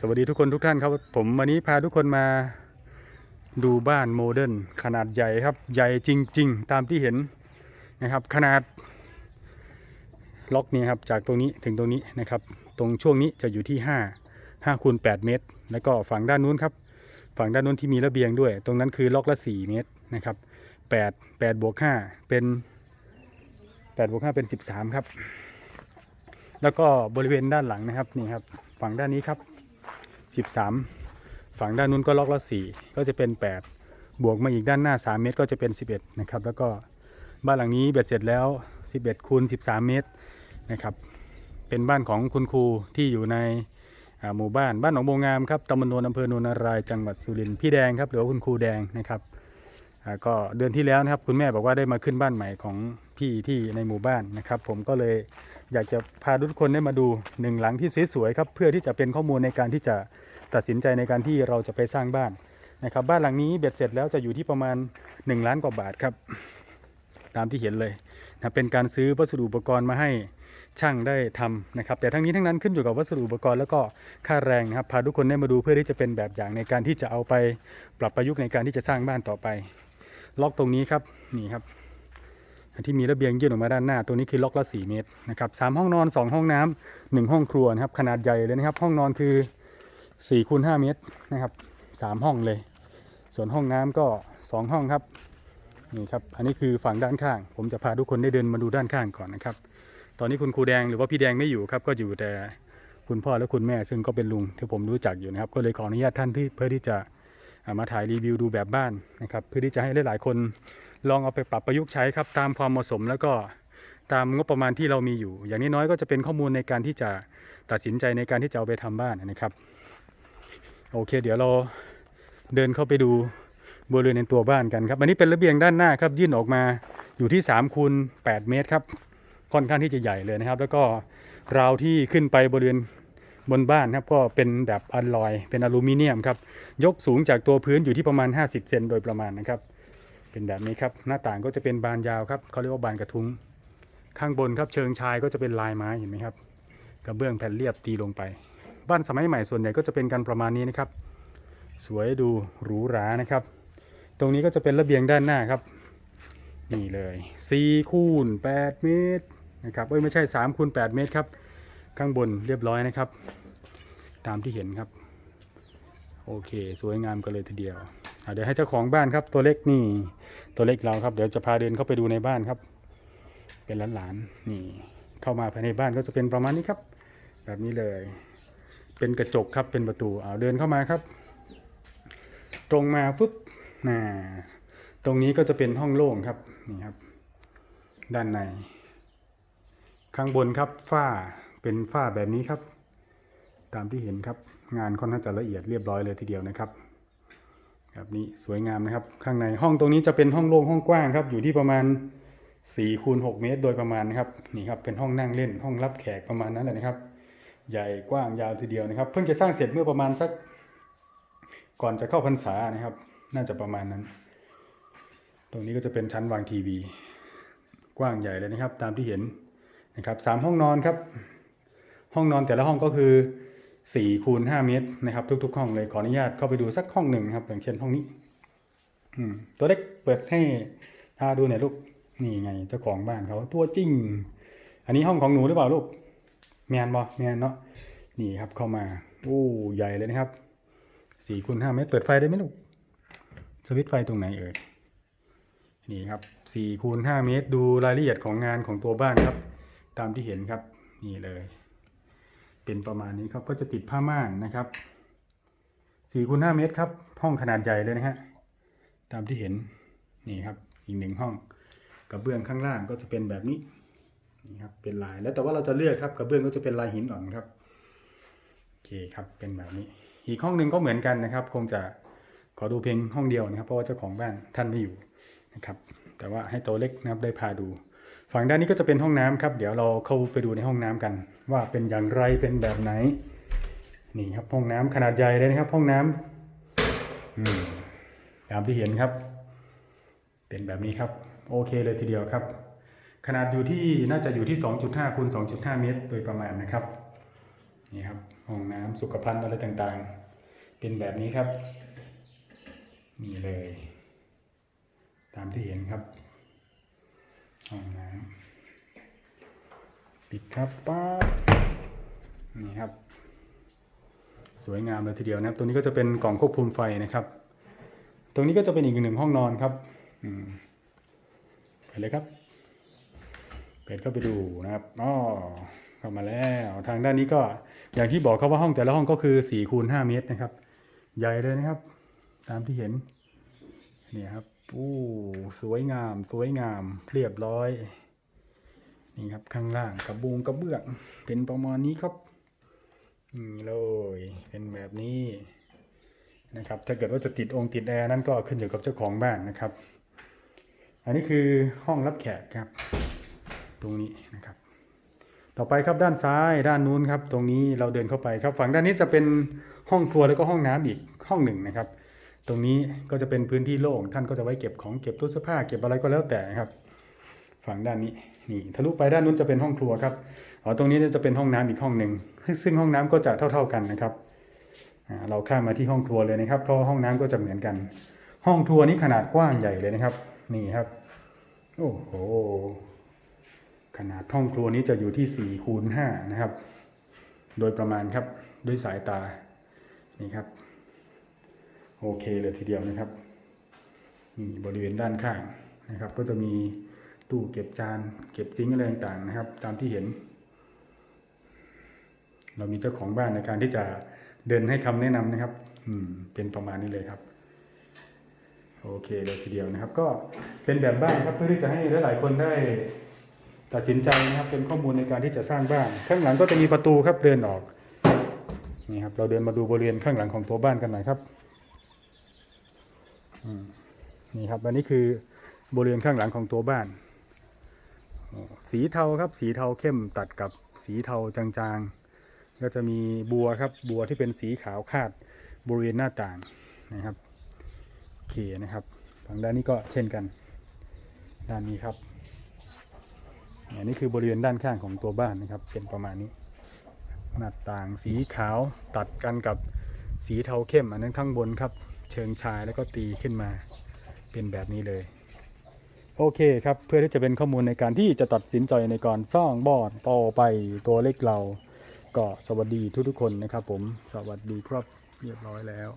สวัสดีทุกคนทุกท่านครับ ผมวันนี้พาทุกคนมาดูบ้านโมเดิร์นขนาดใหญ่ครับ ใหญ่จริง ๆ ตามที่เห็นนะครับ ขนาดล็อกนี้ครับจากตรงนี้ถึงตรงนี้นะครับ ตรงช่วงนี้จะอยู่ที่ 5 5คูณ8เมตร แล้วก็ฝั่งด้านนู้นครับ ฝั่งด้านนู้นที่มีระเบียงด้วย ตรงนั้นคือล็อกละ 4 เมตรนะครับ8 8บวก5เป็น8บวก5เป็น 13 ครับ แล้วก็บริเวณด้านหลังนะครับนี่ครับ ฝั่งด้านนี้ครับ 13 ฝั่งด้านนู้นก็ล็อกละ4ก็จะเป็น 8 บวกมาอีกด้านหน้า 3 เมตรก็จะเป็น 11 นะครับ แล้วก็บ้านหลังนี้เบ็ดเสร็จแล้ว 11คูณ13 เมตรนะครับ เป็นบ้านของคุณครูที่อยู่ในหมู่บ้านบ้านหนองโบงามครับตำบลโนนอำเภอโนนารายจังหวัดสุรินทร์พี่แดงครับหรือว่าคุณครูแดงนะครับก็เดือนที่แล้วนะครับคุณแม่บอกว่าได้มาขึ้นบ้านใหม่ของพี่ที่ในหมู่บ้านนะครับ ผมก็เลยอยากจะพาทุกคนได้มาดูหนึ่งหลังที่สวยๆครับเพื่อที่จะเป็นข้อมูลในการที่จะ ตัดสินใจในการที่เราจะไปสร้างบ้านนะครับ บ้านหลังนี้เบ็ดเสร็จแล้วจะอยู่ที่ประมาณ 1 ล้านกว่าบาทครับ ตามที่เห็นเลยนะเป็นการซื้อวัสดุอุปกรณ์มาให้ช่างได้ทำนะครับ แต่ทั้งนี้ทั้งนั้นขึ้นอยู่กับวัสดุอุปกรณ์แล้วก็ค่าแรงนะครับพาทุกคนได้มาดูเพื่อที่จะเป็นแบบอย่างในการที่จะเอาไปปรับประยุกต์ในการที่จะสร้างบ้านต่อไป ล็อกตรงนี้ครับนี่ครับที่มีระเบียงยื่นออกมาด้านหน้า ตัวนี้คือล็อกละ 4 เมตรนะครับสามห้องนอน 2 ห้องน้ำหนึ่งห้องครัวนะครับขนาดใหญ่เลยนะครับ ห้องนอนคือ 4คูณ5เมตรนะครับสามห้องเลย ส่วนห้องน้ำก็ 2 ห้องครับนี่ครับอันนี้คือฝั่งด้านข้าง ผมจะพาทุกคนได้เดินมาดูด้านข้างก่อนนะครับ ตอนนี้คุณครูแดงหรือว่าพี่แดงไม่อยู่ครับ ก็อยู่แต่คุณพ่อและคุณแม่ ซึ่งก็เป็นลุงที่ผมรู้จักอยู่นะครับ ก็เลยขออนุญาตท่านที่เพื่อที่จะามาถ่ายรีวิวดูแบบบ้านนะครับ เพื่อที่จะให้หลาย ๆ คนลองเอาไปปรับประยุกต์ใช้ครับ ตามความเหมาะสมแล้วก็ตามงบประมาณที่เรามีอยู่ อย่างน้อยๆก็จะเป็นข้อมูลในการที่จะตัดสินใจในการที่จะเอาไปทำบ้านนะครับ โอเค เดี๋ยวเราเดินเข้าไปดูบริเวณในตัวบ้านกันครับ อันนี้เป็นระเบียงด้านหน้าครับ ยื่นออกมาอยู่ที่3คูณ8เมตรครับ ค่อนข้างที่จะใหญ่เลยนะครับ แล้วก็ราวที่ขึ้นไปบริเวณบนบ้านครับก็เป็นแบบอลลอย เป็นอลูมิเนียมครับ ยกสูงจากตัวพื้นอยู่ที่ประมาณ 50 เซนโดยประมาณนะครับ เป็นแบบนี้ครับ หน้าต่างก็จะเป็นบานยาวครับเขาเรียกว่าบานกระทุ้ง ข้างบนครับเชิงชายก็จะเป็นลายไม้เห็นไหมครับ กระเบื้องแผ่นเรียบตีลงไป บ้านสมัยใหม่ส่วนใหญ่ก็จะเป็นกันประมาณนี้นะครับ สวยดูหรูหรานะครับ ตรงนี้ก็จะเป็นระเบียงด้านหน้าครับ นี่เลย4คูณ8เมตรนะครับเอ้ยไม่ใช่3คูณ8เมตรครับข้างบนเรียบร้อยนะครับ ตามที่เห็นครับ โอเค สวยงามกันเลยทีเดียวเดี๋ยวให้เจ้าของบ้านครับตัวเล็กนี่ตัวเล็กเราครับ เดี๋ยวจะพาเดินเข้าไปดูในบ้านครับ เป็นหลานๆนี่เข้ามาภายในบ้านก็จะเป็นประมาณนี้ครับ แบบนี้เลย เป็นกระจกครับเป็นประตูเอาเดินเข้ามาครับ ตรงมาปุ๊บน่าตรงนี้ก็จะเป็นห้องโล่งครับนี่ครับ ด้านใน ข้างบนครับฝ้าเป็นฝ้าแบบนี้ครับ ตามที่เห็นครับ งานค่อนข้างจะละเอียดเรียบร้อยเลยทีเดียวนะครับแบบนี้สวยงามนะครับ ข้างในห้องตรงนี้จะเป็นห้องโล่งห้องกว้างครับ อยู่ที่ประมาณ4คูณ6เมตรโดยประมาณนะครับนี่ครับเป็นห้องนั่งเล่นห้องรับแขกประมาณนั้นแหละนะครับ ใหญ่กว้างยาวทีเดียวนะครับ เพิ่งจะสร้างเสร็จเมื่อประมาณสักก่อนจะเข้าพรรษานะครับ น่าจะประมาณนั้น ตรงนี้ก็จะเป็นชั้นวางทีวี กว้างใหญ่เลยนะครับ ตามที่เห็นนะครับสามห้องนอนครับ ห้องนอนแต่ละห้องก็คือ4คูณ5เมตรนะครับ ทุก ๆ ห้องเลยขออนุญาตเข้าไปดูสักห้องหนึ่งครับ อย่างเช่นห้องนี้ตัวเล็กเปิดให้พาดูหน่อยลูกนี่ไงเจ้าของบ้านเขาตัวจริง อันนี้ห้องของหนูหรือเปล่าลูก แมนบอแมนเนาะนี่ครับเข้ามาโอ้ใหญ่เลยนะครับสี่คูณห้าเมตรเปิดไฟได้ไหมลูกสวิตช์ไฟตรงไหนเอ่ยนี่ครับสี่คูณห้าเมตรดูรายละเอียดของงานของตัวบ้านครับ ตามที่เห็นครับนี่เลย เป็นประมาณนี้ครับก็จะติดผ้าม่านนะครับสี่คูณห้าเมตรครับ ห้องขนาดใหญ่เลยนะฮะตามที่เห็นนี่ครับอีกหนึ่งห้องกระเบื้องข้างล่างก็จะเป็นแบบนี้ นี่ครับเป็นลายแล้วแต่ว่าเราจะเลือกครับกระเบื้องก็จะเป็นลายหินอ่อนครับโอเคครับเป็นแบบนี้ อีกห้องหนึ่งก็เหมือนกันนะครับ คงจะขอดูเพียงห้องเดียวนะครับ เพราะว่าเจ้าของบ้านท่านไม่อยู่นะครับ แต่ว่าให้ตัวเล็กนะครับได้พาดู ฝั่งด้านนี้ก็จะเป็นห้องน้ำครับ เดี๋ยวเราเข้าไปดูในห้องน้ำกัน ว่าเป็นอย่างไรเป็นแบบไหนนี่ครับห้องน้ำขนาดใหญ่เลยนะครับ ห้องน้ำอืมตามที่เห็นครับ เป็นแบบนี้ครับ โอเคเลยทีเดียวครับ ขนาดอยู่ที่น่าจะอยู่ที่ 2.5คูณ2.5 เมตร โดยประมาณนะครับนี่ครับห้องน้ำสุขภัณฑ์อะไรต่างๆ เป็นแบบนี้ครับนี่เลย ตามที่เห็นครับห้องน้ำปิดครับป๊านี่ครับ สวยงามเลยทีเดียวนะครับตัวนี้ก็จะเป็นกล่องควบคุมไฟนะครับ ตรงนี้ก็จะเป็นอีกหนึ่งห้องนอนครับอืมไปเลยครับ เปิดเข้าไปดูนะครับอ๋อเข้ามาแล้วทางด้านนี้ก็อย่างที่บอกครับว่าห้องแต่ละห้องก็คือ4คูณ5เมตรนะครับ ใหญ่เลยนะครับ ตามที่เห็นนี่ครับอู้สวยงาม สวยงามเรียบร้อยนี่ครับข้างล่างกระบุงกระเบื้องเป็นประมาณนี้ครับนี่เลยเป็นแบบนี้นะครับ ถ้าเกิดว่าจะติดองค์ติดแอร์นั่นก็ขึ้นอยู่กับเจ้าของบ้านนะครับ อันนี้คือห้องรับแขกครับ รงนี้นะครับ ต่อไปครับด้านซ้ายด้านนู้นครับ ตรงนี้เราเดินเข้าไปครับ ฝั่งด้านนี้จะเป็นห้องครัวแล้วก็ห้องน้ำอีกห้องหนึ่งนะครับ ตรงนี้ก็จะเป็นพื้นที่โล่งท่านก็จะไว้เก็บของเก็บตู้เสื้อผ้าเก็บอะไรก็แล้วแต่ครับ ฝั่งด้านนี้นี่ทะลุไปด้านนู้นจะเป็นห้องครัวครับอ๋อตรงนี้จะเป็นห้องน้ำอีกห้องหนึ่งซึ่งห้องน้ำก็จะเท่า ๆกันนะครับเราข้ามมาที่ห้องครัวเลยนะครับ เพราะห้องน้ำก็จะเหมือนกัน ห้องครัวนี้ขนาดกว้างใหญ่เลยนะครับ นี่ครับ โอ้โห ขนาดห้องครัวนี้จะอยู่ที่4คูณ5นะครับ โดยประมาณครับด้วยสายตานี่ครับ โอเคเลยทีเดียวนะครับนี่บริเวณด้านข้างนะครับ ก็จะมีตู้เก็บจาน เก็บซิงค์อะไรต่างๆนะครับ ตามที่เห็น เรามีเจ้าของบ้านในการที่จะเดินให้คำแนะนำนะครับ อืม เป็นประมาณนี้เลยครับโอเคเลยทีเดียวนะครับ ก็เป็นแบบบ้านครับเพื่อที่จะให้หลายๆคนได้ ตัดสินใจนะครับเป็นข้อมูลในการที่จะสร้างบ้าน ข้างหลังก็จะมีประตูครับเดินออกนี่ครับเราเดินมาดูบริเวณข้างหลังของตัวบ้านกันหน่อยครับนี่ครับอันนี้คือบริเวณข้างหลังของตัวบ้าน สีเทาครับ สีเทาเข้มตัดกับสีเทาจางๆ ก็จะมีบัวครับ บัวที่เป็นสีขาวคาดบริเวณหน้าต่างนะครับโอเคนะครับทางด้านนี้ก็เช่นกัน ด้านนี้ครับ อันนี้คือบริเวณด้านข้างของตัวบ้านนะครับ เป็นประมาณนี้ หน้าต่างสีขาวตัดกันกับสีเทาเข้ม อันนั้นข้างบนครับ เชิงชายแล้วก็ตีขึ้นมาเป็นแบบนี้เลย โอเคครับ เพื่อที่จะเป็นข้อมูลในการที่จะตัดสินใจในการสร้างบ้านต่อไปตัวเล็กเรา ก็สวัสดีทุกๆคนนะครับผมสวัสดีครับเรียบร้อยแล้ว